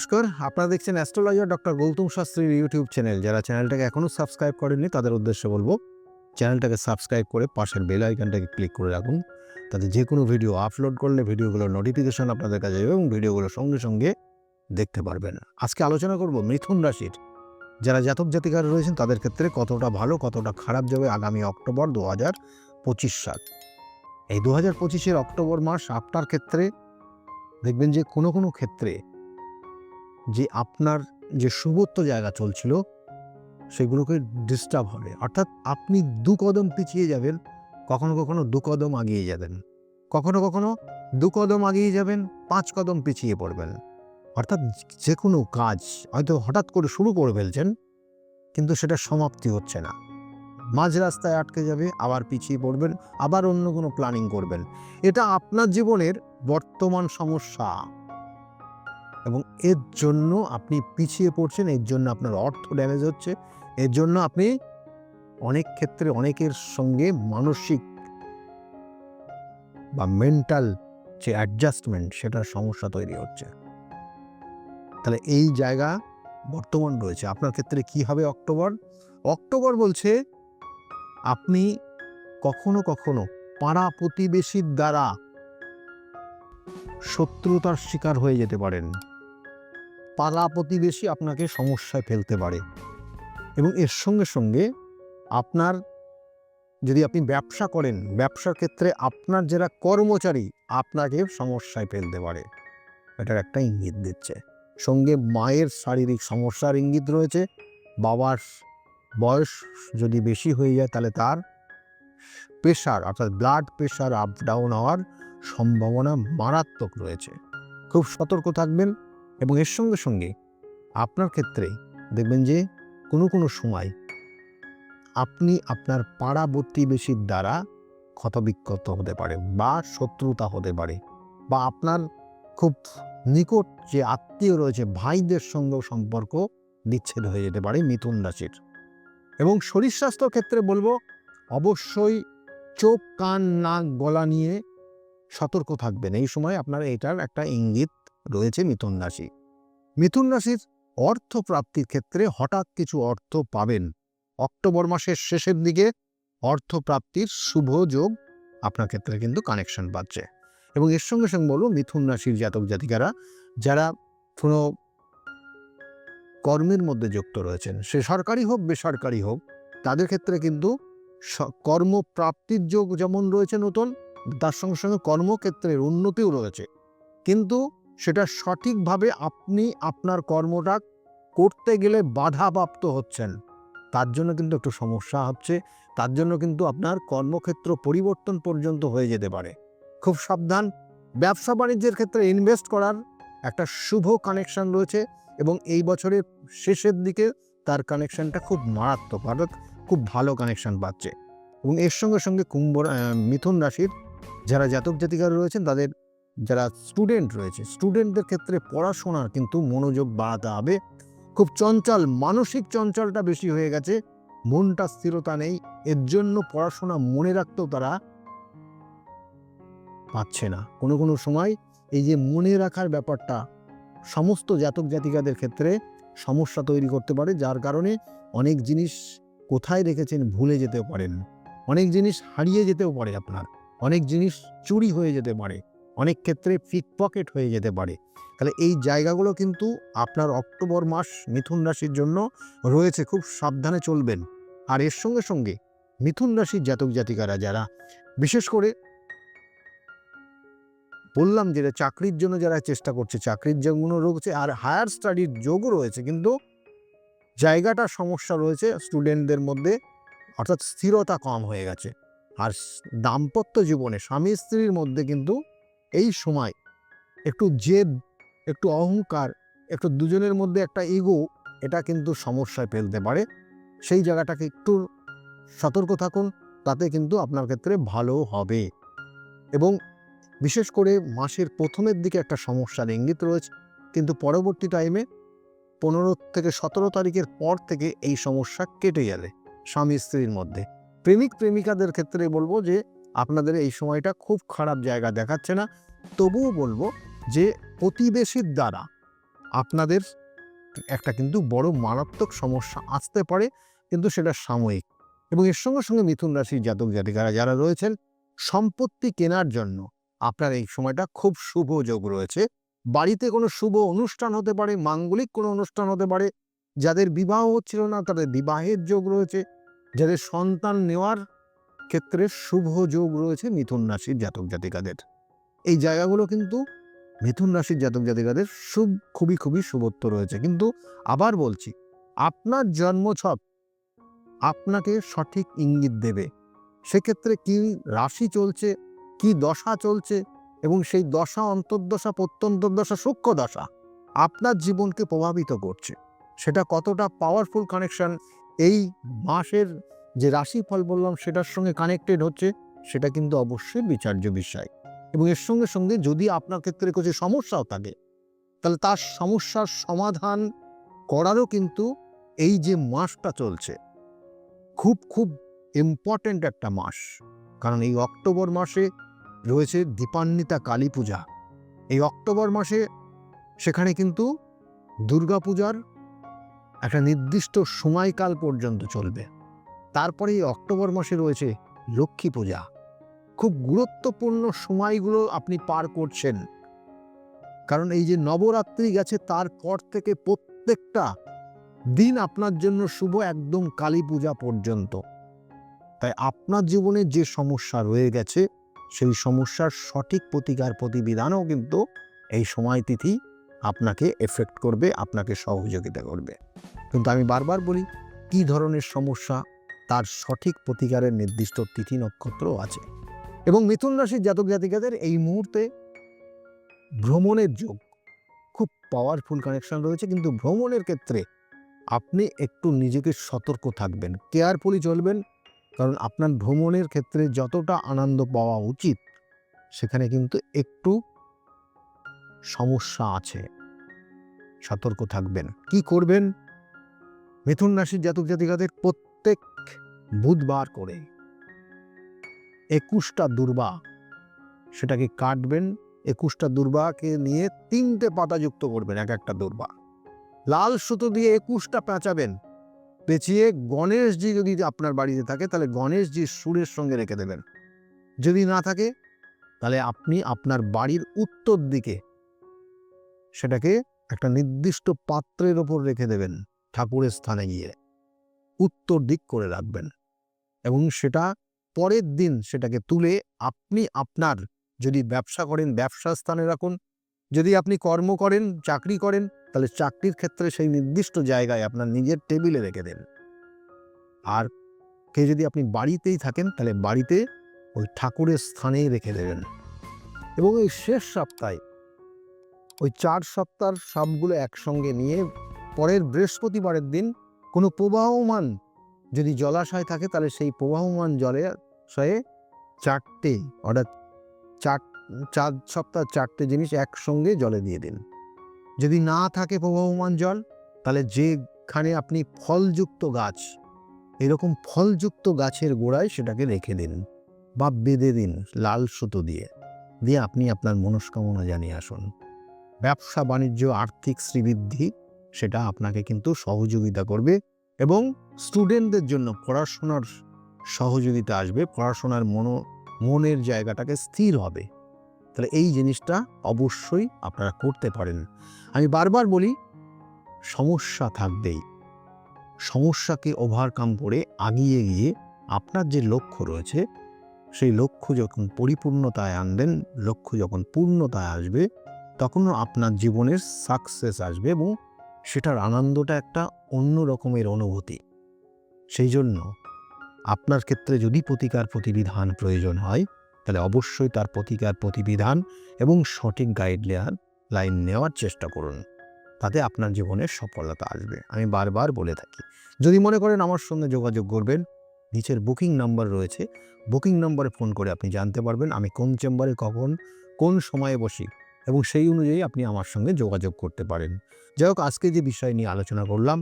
নমস্কার। আপনারা দেখছেন অ্যাস্ট্রোলজার ডক্টর গৌতম শাস্ত্রীর ইউটিউব চ্যানেল। যারা চ্যানেলটাকে এখনও সাবস্ক্রাইব করেননি, তাদের উদ্দেশ্যে বলব, চ্যানেলটাকে সাবস্ক্রাইব করে পাশের বেল আইকনটাকে ক্লিক করে রাখুন। তাতে যে কোনো ভিডিও আপলোড করলে ভিডিওগুলোর নোটিফিকেশন আপনাদের কাছে যাবে এবং ভিডিওগুলো সঙ্গে সঙ্গে দেখতে পারবেন। আজকে আলোচনা করব মিথুন রাশির। যারা জাতক জাতিকার রয়েছেন, তাদের ক্ষেত্রে কতটা ভালো, কতটা খারাপ যাবে আগামী অক্টোবর দু হাজার পঁচিশ সাল। এই দু হাজার পঁচিশের অক্টোবর মাস আপনার ক্ষেত্রে, দেখবেন যে কোনো কোনো ক্ষেত্রে যে আপনার যে শুভত্ব জায়গা চলছিল, সেগুলোকে ডিস্টার্ব হবে। অর্থাৎ আপনি দু কদম পিছিয়ে যাবেন, কখনো কখনো দু কদম আগিয়ে যাবেন। কখনো কখনো দু কদম আগিয়ে যাবেন, পাঁচ কদম পিছিয়ে পড়বেন। অর্থাৎ যে কোনো কাজ হয়তো হঠাৎ করে শুরু করে ফেলছেন, কিন্তু সেটা সমাপ্তি হচ্ছে না। মাঝ রাস্তায় আটকে যাবে, আবার পিছিয়ে পড়বেন, আবার অন্য কোনো প্ল্যানিং করবেন। এটা আপনার জীবনের বর্তমান সমস্যা। এবং এর জন্য আপনি পিছিয়ে পড়ছেন, এর জন্য আপনার অর্থ ড্যামেজ হচ্ছে, এর জন্য আপনি অনেক ক্ষেত্রে অনেকের সঙ্গে মানসিক বা মেন্টাল যে অ্যাডজাস্টমেন্ট সেটার সমস্যা তৈরি হচ্ছে। তাহলে এই জায়গা বর্তমান রয়েছে। আপনার ক্ষেত্রে কি হবে অক্টোবর? অক্টোবর বলছে আপনি কখনো কখনো পাড়া প্রতিবেশীর দ্বারা শত্রুতার শিকার হয়ে যেতে পারেন। পাড়া প্রতিবেশী আপনাকে সমস্যায় ফেলতে পারে। এবং এর সঙ্গে সঙ্গে আপনার যদি আপনি ব্যবসা করেন, ব্যবসার ক্ষেত্রে আপনার যারা কর্মচারী, আপনাকে সমস্যায় ফেলতে পারে। এটার একটা ইঙ্গিত দিচ্ছে। সঙ্গে মায়ের শারীরিক সমস্যার ইঙ্গিত রয়েছে। বাবার বয়স যদি বেশি হয়ে যায়, তাহলে তার প্রেশার, অর্থাৎ ব্লাড প্রেশার আপ ডাউন হওয়ার সম্ভাবনা মারাত্মক রয়েছে। খুব সতর্ক থাকবেন। এবং এর সঙ্গে সঙ্গে আপনার ক্ষেত্রে দেখবেন যে কোনো কোনো সময় আপনি আপনার পাড়া প্রতিবেশীর দ্বারা ক্ষতবিক্ষত হতে পারে বা শত্রুতা হতে পারে বা আপনার খুব নিকট যে আত্মীয় রয়েছে, ভাইদের সঙ্গেও সম্পর্ক বিচ্ছেদ হয়ে যেতে পারে মিথুন রাশির। এবং শরীর স্বাস্থ্য ক্ষেত্রে বলব, অবশ্যই চোখ, কান, নাক, গলা নিয়ে সতর্ক থাকবেন। এই সময় আপনার এটার একটা ইঙ্গিত রয়েছে মিথুন রাশি। মিথুন রাশির অর্থ প্রাপ্তির ক্ষেত্রে হঠাৎ কিছু অর্থ পাবেন। অক্টোবর মাসের শেষের দিকে অর্থ প্রাপ্তির শুভ যোগ আপনার ক্ষেত্রে কিন্তু কানেকশন পাচ্ছে। এবং এর সঙ্গে সঙ্গে বলব, মিথুন রাশির জাতক জাতিকারা যারা কোনো কর্মের মধ্যে যুক্ত রয়েছেন, সে সরকারি হোক, বেসরকারি হোক, তাদের ক্ষেত্রে কিন্তু কর্মপ্রাপ্তির যোগ যেমন রয়েছে নতুন, তার সঙ্গে সঙ্গে কর্মক্ষেত্রের উন্নতিও রয়েছে। কিন্তু সেটা সঠিকভাবে আপনি আপনার কর্মটা করতে গেলে বাধাপ্রাপ্ত হচ্ছেন। তার জন্য কিন্তু একটু সমস্যা হচ্ছে, তার জন্য কিন্তু আপনার কর্মক্ষেত্র পরিবর্তন পর্যন্ত হয়ে যেতে পারে। খুব সাবধান, ব্যবসা বাণিজ্যের ক্ষেত্রে ইনভেস্ট করার একটা শুভ কানেকশন রয়েছে এবং এই বছরের শেষের দিকে তার কানেকশনটা খুব মারাত্মক, অর্থাৎ খুব ভালো কানেকশন পাচ্ছে। এবং এর সঙ্গে সঙ্গে কুম্ভ মিথুন রাশির যারা জাতক জাতিকারা রয়েছেন তাদের যারা স্টুডেন্ট রয়েছে স্টুডেন্টদের ক্ষেত্রে পড়াশোনার কিন্তু মনোযোগ বাড়াতে হবে। খুব চঞ্চল, মানসিক চঞ্চলটা বেশি হয়ে গেছে, মনটা স্থিরতা নেই, এর জন্য পড়াশোনা মনে রাখতেও তারা পাচ্ছে না। কোনো কোনো সময় এই যে মনে রাখার ব্যাপারটা, সমস্ত জাতক জাতিকাদের ক্ষেত্রে সমস্যা তৈরি করতে পারে, যার কারণে অনেক জিনিস কোথায় রেখেছেন ভুলে যেতেও পারেন। অনেক জিনিস হারিয়ে যেতেও পারে আপনার। অনেক জিনিস চুরি হয়ে যেতে পারে। অনেক ক্ষেত্রে পিকপকেট হয়ে যেতে পারে। তাহলে এই জায়গাগুলো কিন্তু আপনার অক্টোবর মাস মিথুন রাশির জন্য রয়েছে, খুব সাবধানে চলবেন। আর এর সঙ্গে সঙ্গে মিথুন রাশির জাতক জাতিকারা যারা, বিশেষ করে বললাম যেটা চাকরির জন্য যারা চেষ্টা করছে, চাকরির যোগগুলো রয়েছে আর হায়ার স্টাডির যোগও রয়েছে, কিন্তু জায়গাটা সমস্যা রয়েছে স্টুডেন্টদের মধ্যে অর্থাৎ স্থিরতা কম হয়ে গেছে। আর দাম্পত্য জীবনে স্বামী স্ত্রীর মধ্যে কিন্তু এই সময় একটু জেদ, একটু অহংকার, একটু দুজনের মধ্যে একটা ইগো এটা কিন্তু সমস্যায় ফেলতে পারে। সেই জায়গাটাকে একটু সতর্ক থাকুন, তাতে কিন্তু আপনার ক্ষেত্রে ভালো হবে। এবং বিশেষ করে মাসের প্রথমের দিকে একটা সমস্যার ইঙ্গিত রয়েছে। কিন্তু পরবর্তী টাইমে পনেরো থেকে সতেরো তারিখের পর থেকে এই সমস্যা কেটে যাবে স্বামী স্ত্রীর মধ্যে। প্রেমিক প্রেমিকাদের ক্ষেত্রে বলব যে আপনাদের এই সময়টা খুব খারাপ জায়গা দেখাচ্ছে না। তবুও বলব যে প্রতিবেশীর দ্বারা আপনাদের একটা কিন্তু বড় মারাত্মক সমস্যা আসতে পারে, কিন্তু সেটা সাময়িক। এবং এর সঙ্গে সঙ্গে মিথুন রাশির জাতক জাতিকারা যারা রয়েছেন, সম্পত্তি কেনার জন্য আপনার এই সময়টা খুব শুভ যোগ রয়েছে। বাড়িতে কোনো শুভ অনুষ্ঠান হতে পারে, মাঙ্গলিক কোনো অনুষ্ঠান হতে পারে, যাদের বিবাহ হচ্ছিল না, তাদের বিবাহের যোগ রয়েছে, যাদের সন্তান নেওয়ার ক্ষেত্রে শুভ যোগ রয়েছে মিথুন রাশির জাতক জাতিকাদের। এই জায়গাগুলো কিন্তু মিথুন রাশির জাতক জাতিকাদের শুভ, খুবই খুবই শুভত্ব রয়েছে। কিন্তু আবার বলছি, আপনার জন্মছক আপনাকে সঠিক ইঙ্গিত দেবে। সেক্ষেত্রে কি রাশি চলছে, কি দশা চলছে এবং সেই দশা, অন্তর্দশা, প্রত্যন্তর্দশা সূক্ষ্ম দশা আপনার জীবনকে প্রভাবিত করছে। সেটা কতটা পাওয়ারফুল কানেকশন এই মাসের যে রাশিফল বললাম, সেটার সঙ্গে কানেক্টেড হচ্ছে, সেটা কিন্তু অবশ্যই বিচার্য বিষয়। এবং এর সঙ্গে সঙ্গে যদি আপনার ক্ষেত্রে কিছু সমস্যাও থাকে, তাহলে তার সমস্যার সমাধান করারও কিন্তু এই যে মাসটা চলছে, খুব খুব ইম্পর্ট্যান্ট একটা মাস। কারণ এই অক্টোবর মাসে রয়েছে দীপান্বিতা কালী পূজা। এই অক্টোবর মাসে সেখানে কিন্তু দুর্গাপূজার একটা নির্দিষ্ট সময়কাল পর্যন্ত চলবে। তারপরে অক্টোবর মাসে রয়েছে লক্ষ্মী পূজা। খুব গুরুত্বপূর্ণ সময়গুলো আপনি পার করছেন। কারণ এই যে নবরাত্রি গেছে, তারপর থেকে প্রত্যেকটা দিন আপনার জন্য শুভ একদম কালী পূজা পর্যন্ত। তাই আপনার জীবনে যে সমস্যা রয়ে গেছে, সেই সমস্যার সঠিক প্রতিকার প্রতিবিধানও কিন্তু এই সময় তিথি আপনাকে এফেক্ট করবে, আপনাকে সহযোগিতা করবে। কিন্তু আমি বারবার বলি, কী ধরনের সমস্যা তার সঠিক প্রতিকারের নির্দিষ্ট তিথি নক্ষত্রও আছে। এবং মিথুন রাশির জাতক জাতিকাদের এই মুহূর্তে ভ্রমণের যোগ খুব পাওয়ারফুল কানেকশন রয়েছে। কিন্তু ভ্রমণের ক্ষেত্রে আপনি একটু নিজেকে সতর্ক থাকবেন কেয়ারফুলি চলবেন। কারণ আপনার ভ্রমণের ক্ষেত্রে যতটা আনন্দ পাওয়া উচিত, সেখানে কিন্তু একটু সমস্যা আছে। সতর্ক থাকবেন। কি করবেন? মিথুন রাশির জাতক জাতিকাদের প্রত্যেক বুধবার করে। একুশটা দুর্বা, সেটাকে কাটবেন। একুশটা দুর্বাকে নিয়ে তিনটে পাতা যুক্ত করবেন, এক একটা দুর্বা। লাল সুতো দিয়ে একুশটা পেঁচাবেন। পেঁচিয়ে গণেশজি যদি আপনার বাড়িতে থাকে, তাহলে গণেশজি সুরের সঙ্গে রেখে দেবেন। যদি না থাকে, তাহলে আপনি আপনার বাড়ির উত্তর দিকে সেটাকে একটা নির্দিষ্ট পাত্রের ওপর রেখে দেবেন, ঠাকুরের স্থানে গিয়ে। উত্তর দিক করে রাখবেন। এবং সেটা পরের দিন সেটাকে তুলে আপনি আপনার যদি ব্যবসা করেন ব্যবসা স্থানে রাখুন। যদি আপনি কর্ম করেন, চাকরি করেন, তাহলে চাকরির ক্ষেত্রে সেই নির্দিষ্ট জায়গায় আপনার নিজের টেবিলে রেখে দেন। আর কে যদি আপনি বাড়িতেই থাকেন, তাহলে বাড়িতে ওই ঠাকুরের স্থানেই রেখে দেবেন। এবং এই শেষ সপ্তাহে ওই চার সপ্তাহ সবগুলো একসঙ্গে নিয়ে পরের বৃহস্পতিবারের দিন কোনো প্রবাহমান যদি জলাশয় থাকে, তাহলে সেই প্রবাহমান জলে শয়ে চারটে, অর্থাৎ চার চার সপ্তাহ চারটে জিনিস একসঙ্গে জলে দিয়ে দিন। যদি না থাকে প্রবাহমান জল, তাহলে যেখানে আপনি ফলযুক্ত গাছ, এরকম ফলযুক্ত গাছের গোড়ায় সেটাকে রেখে দিন বা বেঁধে দিন লাল সুতো দিয়ে। দিয়ে আপনি আপনার মনস্কামনা জানিয়ে আসুন। ব্যবসা, বাণিজ্য, আর্থিক শ্রীবৃদ্ধি, সেটা আপনাকে কিন্তু সহযোগিতা করবে। এবং স্টুডেন্টদের জন্য পড়াশোনার সহযোগিতা আসবে, পড়াশোনার মনো, মনের জায়গাটাকে স্থির হবে। তাহলে এই জিনিসটা অবশ্যই আপনারা করতে পারেন। আমি বারবার বলি, সমস্যা থাকবেই। সমস্যাকে ওভারকাম করে আগিয়ে গিয়ে আপনার যে লক্ষ্য রয়েছে, সেই লক্ষ্য যখন পরিপূর্ণতায় আনবেন, লক্ষ্য যখন পূর্ণতায় আসবে, তখনও আপনার জীবনের সাকসেস আসবে এবং সেটার আনন্দটা একটা অন্য রকমের অনুভূতি। সেই জন্য আপনার ক্ষেত্রে যদি প্রতিকার প্রতিবিধান প্রয়োজন হয়, তাহলে অবশ্যই তার প্রতিকার প্রতিবিধান এবং সঠিক গাইডলাইন লাইন নেওয়ার চেষ্টা করুন। তাতে আপনার জীবনে সফলতা আসবে। আমি বারবার বলে থাকি, যদি মনে করেন আমার সঙ্গে যোগাযোগ করবেন, নিচের বুকিং নাম্বার রয়েছে বুকিং নাম্বারে ফোন করে আপনি জানতে পারবেন আমি কোন চেম্বারে কখন, কোন সময়ে বসি এবং সেই অনুযায়ী আপনি আমার সঙ্গে যোগাযোগ করতে পারেন। যাই হোক আজকে যে বিষয় নিয়ে আলোচনা করলাম,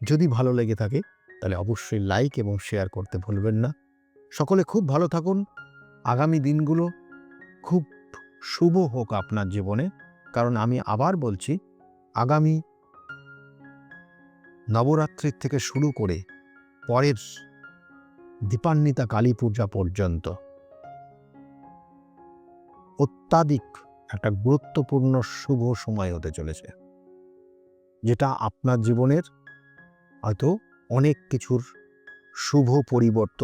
যদি ভালো লেগে থাকে, তাহলে অবশ্যই লাইক এবং শেয়ার করতে ভুলবেন না। সকলে খুব ভালো থাকুন। আগামী দিনগুলো খুব শুভ হোক আপনার জীবনে। কারণ আমি আবার বলছি, আগামী নবরাত্রির থেকে শুরু করে পরের দীপান্বিতা কালী পূজা পর্যন্ত অত্যাধিক একটা গুরুত্বপূর্ণ শুভ সময় হতে চলেছে। যেটা আপনার জীবনের হয়তো অনেক কিছুর শুভ পরিবর্তন